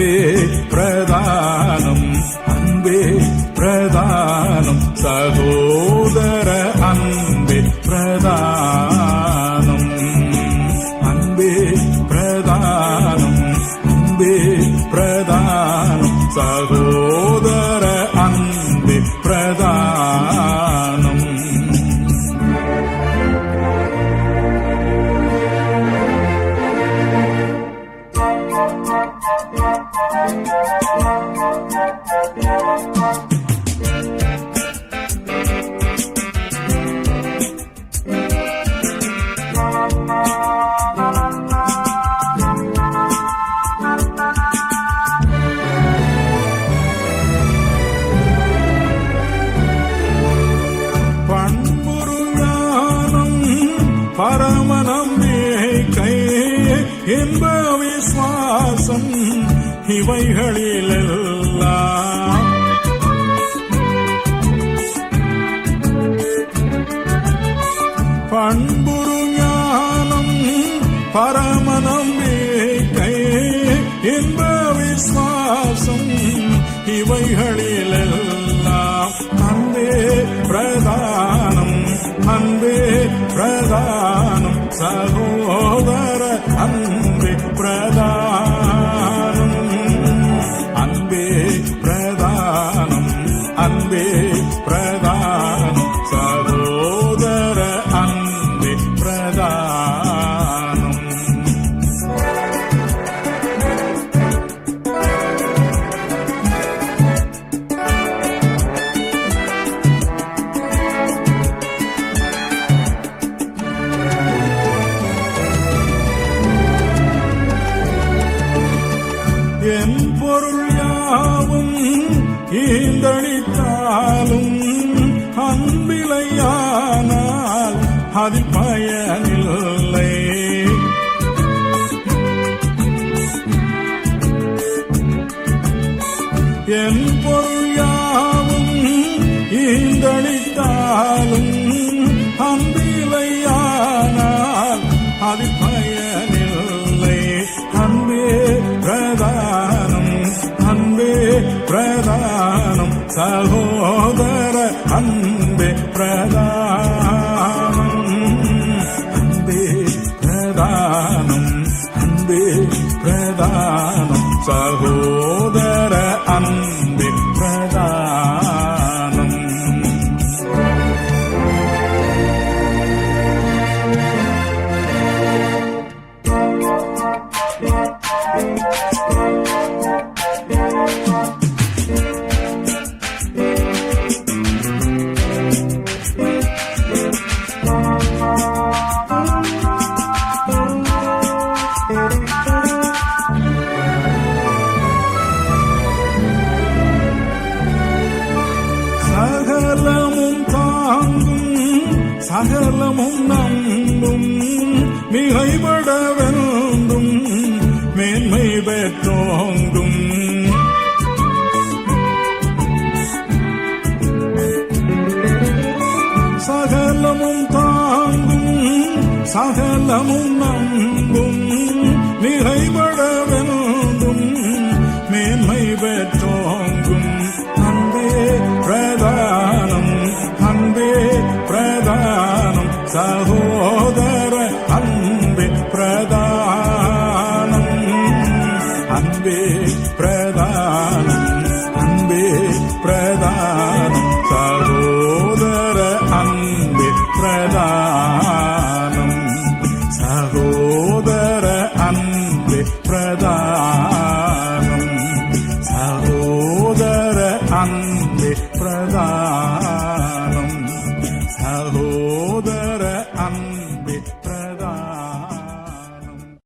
அன்பே பிரதானம் அன்பே பிரதானம் சகோதர அன்பே பிரதானம். அன்பே பிரதானம் அன்பே பிரதானம் சகோ பரம பரமநம்பிக்கை இன்ப விசுவாசம் இவைகளிலெல்லாம். பண்புரு ஞானம் பரம என் பொருள் யாவும் ஈந்தளித்தாலும் அன்பிலையானால் அதில் பயனில்லை. என் பொருள் யாவும் ஈந்தளித்தாலும் அன்பிலையானால் அதில் பயன் பிரதானம் சகோதர அன்பே பிரதானம். அன்பே பிரதானம் அன்பே பிரதானம் சகோதர சகலமும் தாங்கும் சகலமும் நம்பும் மிகைபட வேண்டும் மேன்மை பெற்றோங்கும். சகலமும் தாங்கும் சகலமும் நம்பும் അൻപേ പ്രധാനം അൻപേ പ്രധാനം. സഹോദര അൻപേ പ്രധാനം. സഹോദര അൻപേ സഹോദര അൻപേ